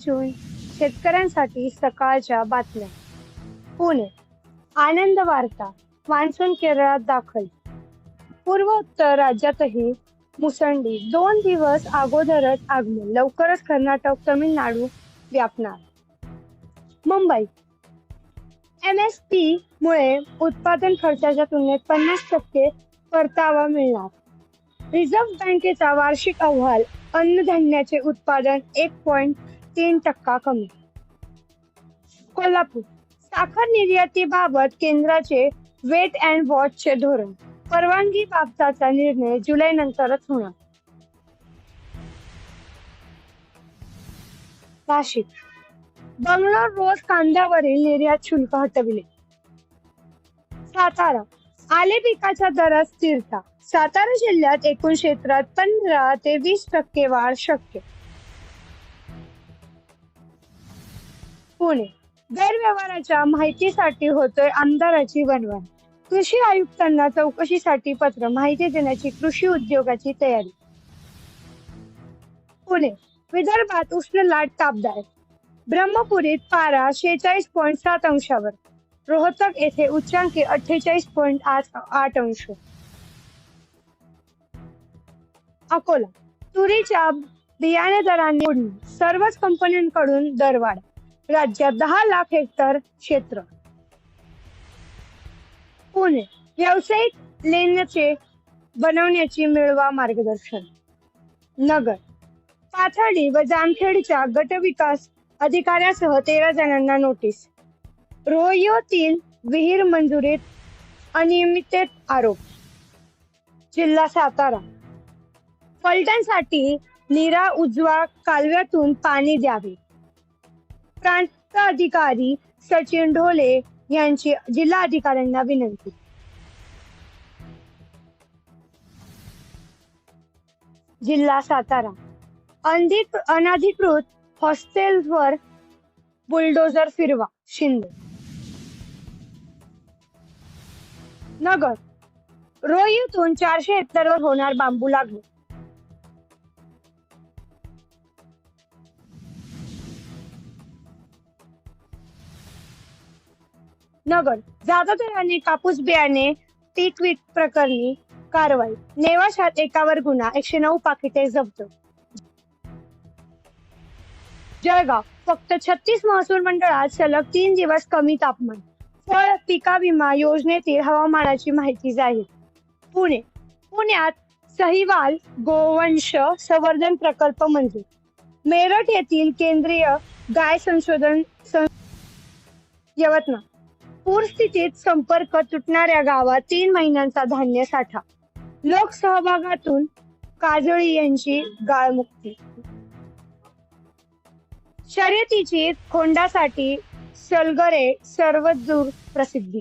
जून शेतकऱ्यांसाठी सकाळच्या बातम्या. पुणे. आनंद वार्ता मान्सून केरळात दाखल. पूर्व उत्तर राज्यातही मुसंडी दोन दिवस अगोदरच आगमन लवकरच कर्नाटक तमिळनाडू व्यापणार. मुंबई. एम एस पी मुळे उत्पादन खर्चाच्या तुलनेत पन्नास टक्के परतावा मिळणार. रिझर्व्ह बँकेचा वार्षिक अहवाल अन्नधान्याचे उत्पादन एक पॉइंट तीन टक्का कमी. कोल्हापूर. साखर निर्यातीबाबत केंद्राचे वेट अँड वॉचचे धोरण. परवानगी बाबतचा निर्णय जुलै नंतरच होणार. नाशिक. बंगलोर रोज कांद्यावरील निर्यात शुल्क हटविले. सातारा. आले पिकाच्या दरात स्थिरता. सातारा जिल्ह्यात एकूण क्षेत्रात पंधरा ते वीस टक्के वाढ शक्य. पुणे. गैरव्यवहाराच्या माहितीसाठी होतोय आमदाराची वणवण. कृषी आयुक्तांना चौकशीसाठी पत्र माहिती देण्याची कृषी उद्योगाची तयारी. पुणे विदर्भात उष्ण लाट तापदार. ब्रह्मपुरीत पारा शेहेचाळीस पॉईंट सात अंशावर. रोहतक येथे उच्चांकी अठ्ठेचाळीस पॉईंट आठ आठ अंश. अकोला तुरीच्या बियाणे दरांनी सर्वच कंपन्यांकडून दरवाढ. राज्यात दहा लाख हेक्टर क्षेत्र. पुणे व्यावसायिक लेण्याचे बनवण्याची मिळवा मार्गदर्शन. नगर पाथर्डी व जामखेडच्या गटविकास अधिकाऱ्यासह तेरा जणांना नोटीस. रोहियोतील विहीर मंजुरीत अनियमितेत आरोप. जिल्हा सातारा. फलटणसाठी निरा उजवा कालव्यातून पाणी द्यावे. प्रांत अधिकारी सचिन ढोले यांची जिल्हा अधिकाऱ्यांना विनंती. जिल्हा सातारा. अंधिक हॉस्टेलवर बुलडोजर फिरवा शिंदे. नगर. रोईतून चारशे हेक्टरवर होणार बांबू लागवड. नगर. जादा कापूस बियाणे पीक विक प्रकरणी कारवाई. नेवाशात एकावर गुन्हा. एकशे नऊ पाकिटे जप्त. जळगाव. फक्त छत्तीस महसूल मंडळात सलग तीन दिवस कमी तापमान. फळ पिका विमा योजनेतील हवामानाची माहिती जाहीर. पुणे. पुण्यात सहिवाल गोवंश संवर्धन प्रकल्प मंजूर. मेरठ येथील केंद्रीय गाय संशोधन सं- यवतमाळ. पूरस्थितीत संपर्क तुटणाऱ्या गावात तीन महिन्यांचा धान्य साठा. लोकसहभागातून काजळी यांची गाळमुक्ती शर्यतीची खोंडासाठी सलगरे सर्वदूर प्रसिद्धी.